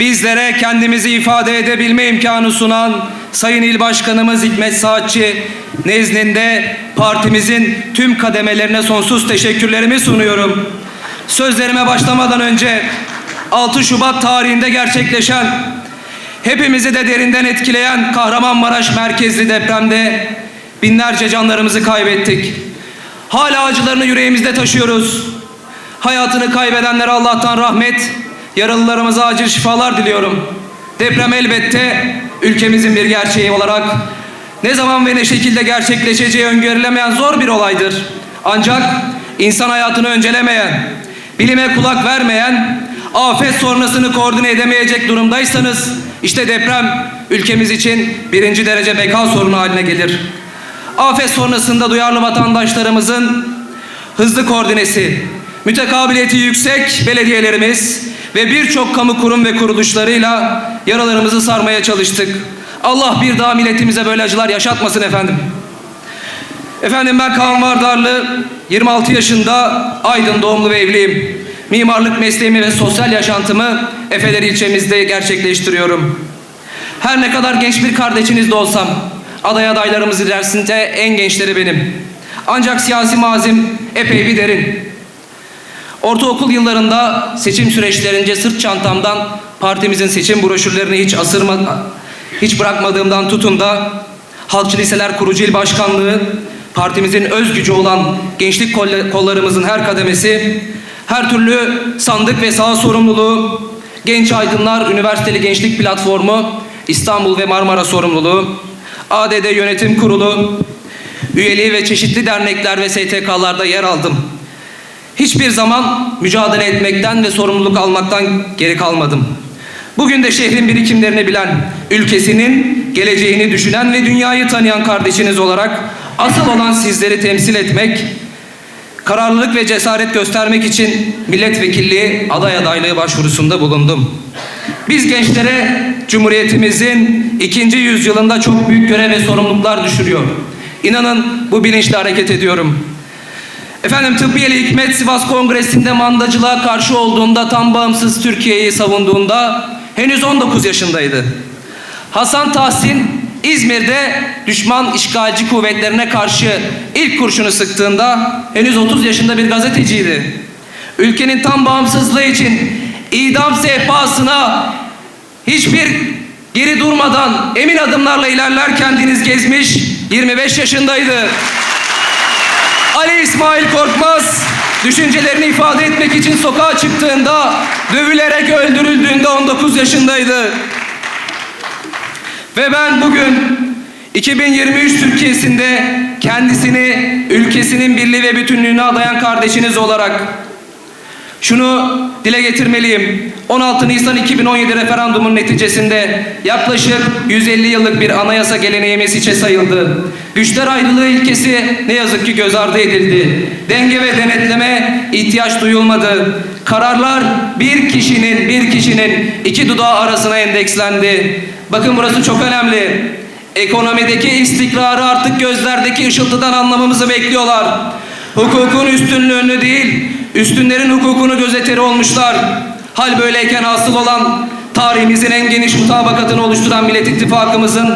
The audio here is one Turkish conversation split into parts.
bizlere kendimizi ifade edebilme imkanı sunan Sayın İl Başkanımız Hikmet Saatçi nezdinde partimizin tüm kademelerine sonsuz teşekkürlerimi sunuyorum. Sözlerime başlamadan önce 6 Şubat tarihinde gerçekleşen hepimizi de derinden etkileyen Kahramanmaraş merkezli depremde binlerce canlarımızı kaybettik. Hala acılarını yüreğimizde taşıyoruz. Hayatını kaybedenlere Allah'tan rahmet, yaralılarımıza acil şifalar diliyorum. Deprem elbette ülkemizin bir gerçeği olarak ne zaman ve ne şekilde gerçekleşeceği öngörülemeyen zor bir olaydır. Ancak insan hayatını öncelemeyen, bilime kulak vermeyen, afet sonrasını koordine edemeyecek durumdaysanız işte deprem ülkemiz için birinci derece beka sorunu haline gelir. Afet sonrasında duyarlı vatandaşlarımızın hızlı koordinesi, mütekabiliyeti yüksek belediyelerimiz ve birçok kamu kurum ve kuruluşlarıyla yaralarımızı sarmaya çalıştık. Allah bir daha milletimize böyle acılar yaşatmasın efendim. Efendim ben Kaan Vardarlı, 26 yaşında Aydın doğumlu ve evliyim. Mimarlık mesleğimi ve sosyal yaşantımı Efeler ilçemizde gerçekleştiriyorum. Her ne kadar genç bir kardeşiniz de olsam, aday adaylarımız içerisinde en gençleri benim. Ancak siyasi mazim epey bir derin. Ortaokul yıllarında seçim süreçlerince sırt çantamdan partimizin seçim broşürlerini hiç asırma, hiç bırakmadığımdan tutun da Halkçı Liseler Kurucu İl Başkanlığı, partimizin öz gücü olan gençlik kollarımızın her kademesi, her türlü sandık ve saha sorumluluğu, Genç Aydınlar Üniversiteli Gençlik Platformu, İstanbul ve Marmara sorumluluğu, ADD Yönetim Kurulu, üyeliği ve çeşitli dernekler ve STK'larda yer aldım. Hiçbir zaman mücadele etmekten ve sorumluluk almaktan geri kalmadım. Bugün de şehrin birikimlerini bilen, ülkesinin geleceğini düşünen ve dünyayı tanıyan kardeşiniz olarak asıl olan sizleri temsil etmek, kararlılık ve cesaret göstermek için milletvekilliği aday adaylığı başvurusunda bulundum. Biz gençlere Cumhuriyetimizin ikinci yüzyılında çok büyük görev ve sorumluluklar düşürüyor. İnanın bu bilinçle hareket ediyorum. Efendim Tıbbiyeli Hikmet Sivas Kongresi'nde mandacılığa karşı olduğunda tam bağımsız Türkiye'yi savunduğunda henüz 19 yaşındaydı. Hasan Tahsin İzmir'de düşman işgalci kuvvetlerine karşı ilk kurşunu sıktığında henüz 30 yaşında bir gazeteciydi. Ülkenin tam bağımsızlığı için idam sehpasına hiçbir geri durmadan emin adımlarla ilerlerken Deniz Gezmiş 25 yaşındaydı. Ali İsmail Korkmaz düşüncelerini ifade etmek için sokağa çıktığında dövülerek öldürüldüğünde 19 yaşındaydı. Ve ben bugün 2023 Türkiye'sinde kendisini ülkesinin birliği ve bütünlüğüne adayan kardeşiniz olarak şunu dile getirmeliyim. 16 Nisan 2017 referandumun neticesinde yaklaşık 150 yıllık bir anayasa geleneğimiz içe sayıldı. Güçler ayrılığı ilkesi ne yazık ki göz ardı edildi. Denge ve denetleme ihtiyaç duyulmadı. Kararlar bir kişinin bir kişinin iki dudağı arasına endekslendi. Bakın burası çok önemli. Ekonomideki istikrarı artık gözlerdeki ışıltıdan anlamamızı bekliyorlar. Hukukun üstünlüğünü değil, üstünlerin hukukunu gözeteri olmuşlar. Hal böyleyken asıl olan tarihimizin en geniş mutabakatını oluşturan Millet İttifakımızın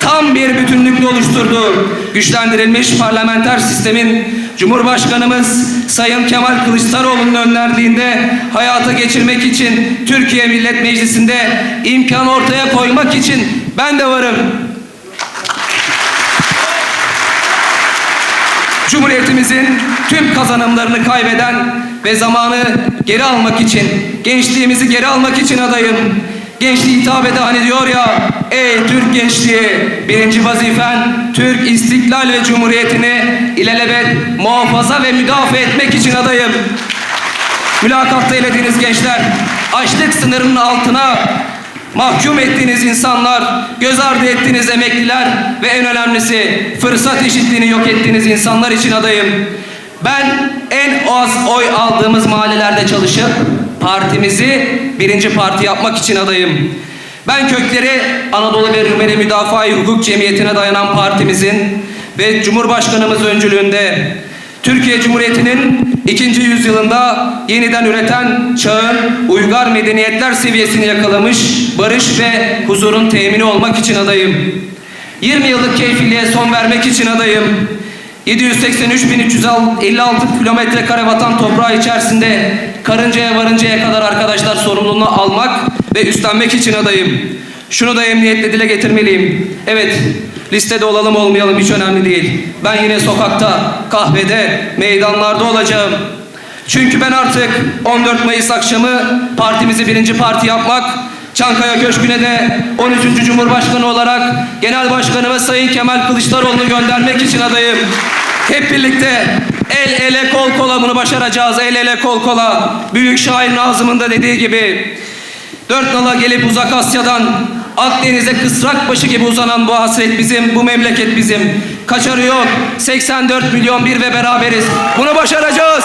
tam bir bütünlükle oluşturduğu güçlendirilmiş parlamenter sistemin Cumhurbaşkanımız Sayın Kemal Kılıçdaroğlu'nun önderliğinde hayata geçirmek için Türkiye Millet Meclisi'nde imkan ortaya koymak için ben de varım. Cumhuriyetimizin tüm kazanımlarını kaybeden ve zamanı geri almak için, gençliğimizi geri almak için adayım. Gençliği hitap eden hani diyor ya, ey Türk gençliği, birinci vazifen Türk istiklal ve cumhuriyetini ilelebet muhafaza ve müdafaa etmek için adayım. Mülakatta eylediğiniz gençler, açlık sınırının altına mahkum ettiğiniz insanlar, göz ardı ettiğiniz emekliler ve en önemlisi fırsat eşitliğini yok ettiğiniz insanlar için adayım. Ben en az oy aldığımız mahallelerde çalışıp partimizi birinci parti yapmak için adayım. Ben kökleri Anadolu ve Rumeli Müdafaa-i Hukuk Cemiyeti'ne dayanan partimizin ve Cumhurbaşkanımız öncülüğünde Türkiye Cumhuriyeti'nin ikinci yüzyılında yeniden üreten çağın uygar medeniyetler seviyesini yakalamış barış ve huzurun temini olmak için adayım. 20 yıllık keyfiliğe son vermek için adayım. 783.356 kilometre kare vatan toprağı içerisinde karıncaya varıncaya kadar arkadaşlar sorumluluğunu almak ve üstlenmek için adayım. Şunu da emniyetle dile getirmeliyim. Evet, listede olalım olmayalım hiç önemli değil. Ben yine sokakta, kahvede, meydanlarda olacağım. Çünkü ben artık 14 Mayıs akşamı partimizi birinci parti yapmak, Çankaya Köşkü'ne de 13. Cumhurbaşkanı olarak Genel Başkanımız Sayın Kemal Kılıçdaroğlu'nu göndermek için adayım. Hep birlikte el ele kol kola bunu başaracağız. El ele kol kola. Büyük şair Nazım'ın da dediği gibi. Dört nala gelip uzak Asya'dan Akdeniz'e kısrak başı gibi uzanan bu hasret bizim, bu memleket bizim. Kaçarı yok. 84 milyon bir ve beraberiz. Bunu başaracağız.